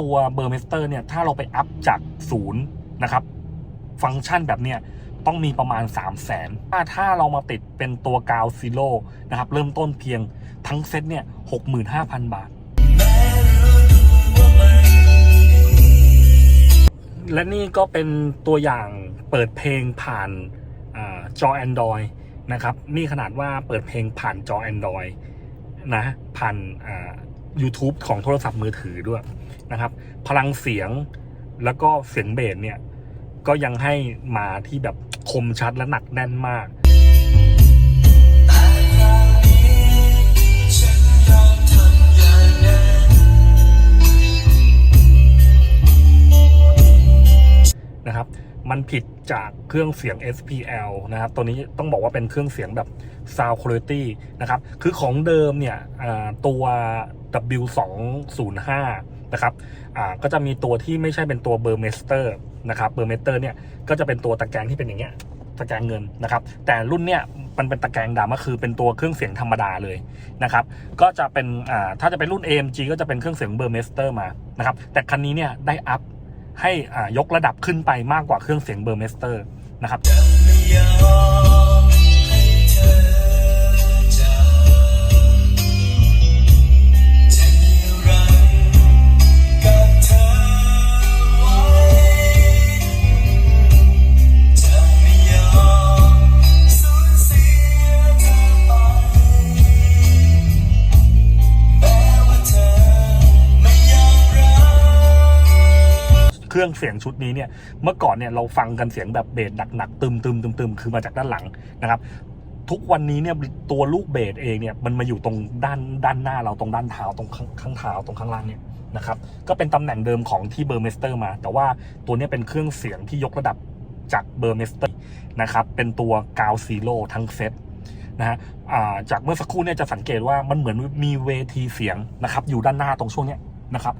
ตัวเบอร์เมสเตอร์เนี่ยถ้าเราไปอัพจากศูนย์นะครับ ฟังก์ชันแบบเนี้ยต้องมีประมาณ 3 0 0แสนถ้าถ้าเรามาติดเป็นตัวกาวซีโร่นะครับ เริ่มต้นเพียงทั้งเซ็ตเนี่ย65,000บาท และนี่ก็เป็นตัวอย่างเปิดเพลงผ่านอาจอ Android นะครับ นี่ขนาดว่าเปิดเพลงผ่านจอ Android นะ ผ่านอา YouTube ของโทรศัพท์มือถือด้วยนะครับ พลังเสียงแล้วก็เสียงเบสเนี่ย ก็ยังให้มาที่แบบคมชัดและหนักแน่นมาก มันผิดจากเครื่องเสียง SPL นะครับ ตัวนี้ต้องบอกว่าเป็นเครื่องเสียงแบบ Sound Quality นะครับ คือของเดิมเนี่ยตัว W205 นะครับก็จะมีตัวที่ไม่ใช่เป็นตัวเบอร์เมสเตอร์นะครับเบอร์เมสเตอร์เนี่ยก็จะเป็นตัวตะแกรงที่เป็นอย่างเงี้ยตะแกรงเงินนะครับ แต่รุ่นเนี่ยมันเป็นตะแกรงดำก็คือเป็นตัวเครื่องเสียงธรรมดาเลยนะครับ ก็จะเป็นถ้าจะเป็นรุ่น AMG ก็จะเป็นเครื่องเสียงเบอร์เมสเตอร์มานะครับ แต่คันนี้เนี่ยได้อัพ ให้ยกระดับขึ้นไปมากกว่าเครื่องเสียงเบอร์เมสเตอร์นะครับ รื่องเสียงชุดนี้เนี่ยเมื่อก่อนเนี่ยเราฟังกันเสียงแบบเบสหนักๆตึมตึมตึมตึมคือมาจากด้านหลังนะครับทุกวันนี้เนี่ยตัวลูกเบสเองเนี่ยมันมาอยู่ตรงด้านด้านหน้าเราตรงด้านเท้าตรงข้างเท้าตรงข้างล่างเนี่ยนะครับก็เป็นตำแหน่งเดิมของที่เบอร์เมสเตอร์มา แต่ว่าตัวนี้เป็นเครื่องเสียงที่ยกระดับจากเบอร์เมสเตอร์นะครับเป็นตัวกาวซีโร่ทั้งเซตนะฮะจากเมื่อสักครู่เนี่ยจะสังเกตว่ามันเหมือนมีเวทีเสียงนะครับอยู่ด้านหน้าตรงช่วงเนี้ยนะครับ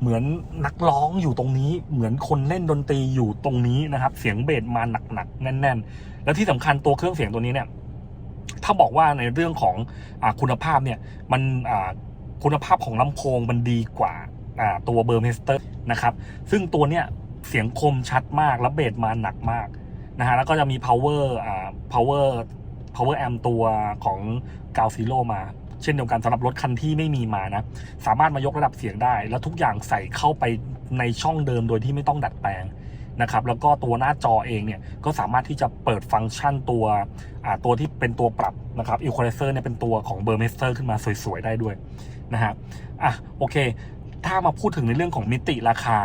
เหมือนนักร้องอยู่ตรงนี้ เหมือนคนเล่นดนตรีอยู่ตรงนี้นะครับ เสียงเบสมาหนักๆแน่น ๆ แล้วที่สำคัญตัวเครื่องเสียงตัวนี้เนี่ย ถ้าบอกว่าในเรื่องของอคุณภาพเนี่ย มันคุณภาพของลำโพงมันดีกว่าตัวเบอร์เมสเตอร์นะครับ ซึ่งตัวเนี้ยเสียงคมชัดมากแล้วเบสมาหนักมากนะฮะแล้วก็จะมี power อ่า power power amp ตัวของกาวซีโร่มา เช่นเดียวกันสำหรับรถคันที่ไม่มีมานะ สามารถมายกระดับเสียงได้ แล้วทุกอย่างใส่เข้าไปในช่องเดิมโดยที่ไม่ต้องดัดแปลงนะครับแล้วก็ตัวหน้าจอเองเนี่ยก็สามารถที่จะเปิดฟังก์ชันตัวตัวที่เป็นตัวปรับนะครับอีควอไลเซอร์เนี่ยเป็นตัวของเบอร์เมสเตอร์ขึ้นมาสวยๆได้ด้วยนะฮะอะโอเค ถ้ามาพูดถึงในเรื่องของมิติราคา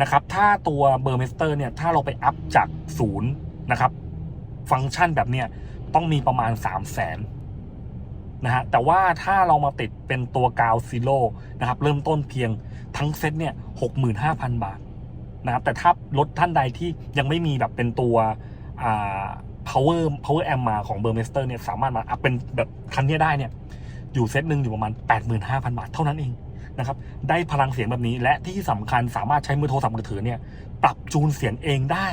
นะครับถ้าตัวเบอร์เมสเตอร์เนี่ยถ้าเราไปอัพจากศูนย์นะครับฟังก์ชันแบบเนี้ยต้องมีประมาณ 3 0 0 0 0น นะฮะแต่ว่าถ้าเรามาติดเป็นตัวกาวซีโร่นะครับเริ่มต้นเพียงทั้งเซ็ตเนี่ยหกหมื่นห้าพันบาทนะครับแต่ถ้ารถท่านใดที่ยังไม่มีแบบเป็นตัวอ่า power power amp มาของเบอร์เมสเตอร์เนี่ยสามารถมาอัพเป็นแบบคันนี้ได้เนี่ยอยู่เซตหนึ่งอยู่ประมาณ 85,000 บาทเท่านั้นเองนะครับได้พลังเสียงแบบนี้และที่สำคัญสามารถใช้มือโทรศัพท์มือถือเนี่ยปรับจูนเสียงเองได้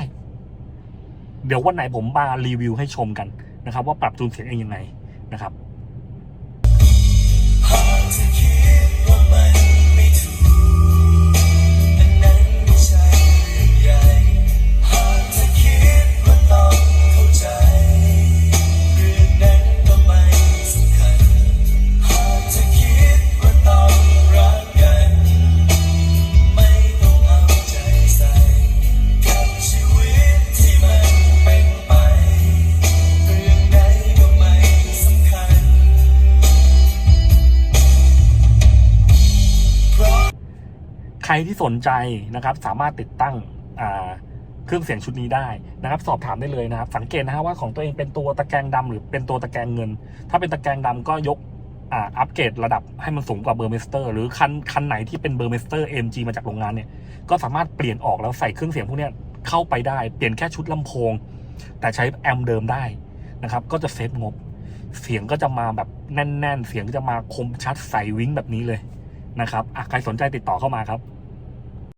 เดี๋ยววันไหนผมมารีวิวให้ชมกันนะครับ ว่าปรับจูนเสียงเองยังไงนะครับ รที่สนใจนะครับสามารถติดตั้งเครื่องเสียงชุดนี้ได้นะครับ สอบถามได้เลยนะครับ สังเกตนะฮะว่าของตัวเองเป็นตัวตะแกรงดำหรือเป็นตัวตะแกรงเงิน ถ้าเป็นตะแกรงดำก็ยกอัปเกรดระดับให้มันสูงกว่าเบอร์เมสเตอร์หรือคันคันไหนที่เป็นเบอร์เมสเตอร์ AMG มาจากโรงงานเนี่ยก็สามารถเปลี่ยนออกแล้วใส่เครื่องเสียงพวกนี้เข้าไปได้เปลี่ยนแค่ชุดลำโพง แต่ใช้แอมเดิมได้นะครับ ก็จะเซฟงบ เสียงก็จะมาแบบแน่น ๆ เสียงก็จะมาคมชัดใสวิ้งแบบนี้เลยนะครับใครสนใจติดต่อเข้ามาครับ